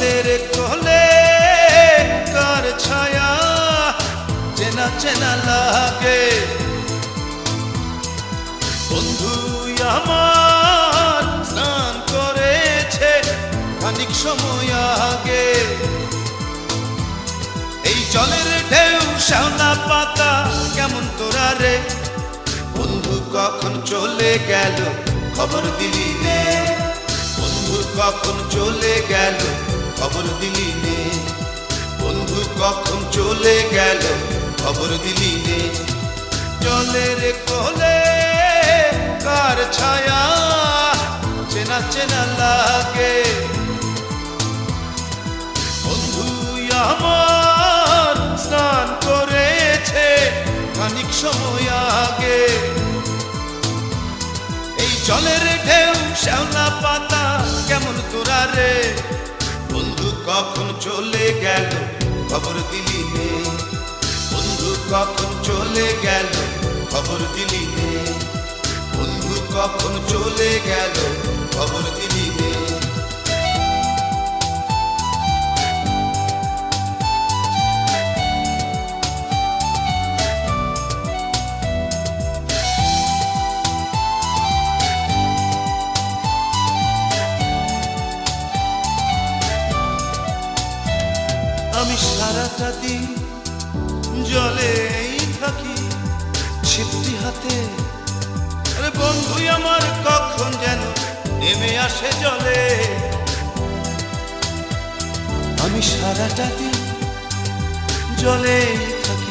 জলের কোলে কার ছায়া? চেনা চেনা লাগে। বন্ধু আমার স্নান করেছে খানিক সময় আগে। এই জলের ঢেউ, শ্যাওলা পাতা কেমন তোরা রে? বন্ধু কখন চলে গেল? খবর দিলি নে। বন্ধু কখন চলে গেল? খবর দিলি নে। বন্ধু কখন চলে গেল খবর দিলি নে। জলের কোলে কার ছায়া, চেনা চেনা লাগে। বন্ধু আমার স্নান করেছে খানিক সময় আগে। এই জলের ঢেউ, শ্যাওলা পাতা কেমন তোরা রে? কখন চলে গেল? খবর দিলি নে। বন্ধু, কখন চলে গেল? খবর দিলি নে। বন্ধু, কখন চলে গেল? খবর দিলি আমি সারাটা দিন জলেই থাকি ছিপটি হাতে। আরে বন্ধুই আমার, কখন যেন নেমে আসে জলে। আমি সারাটা দিন জলেই থাকি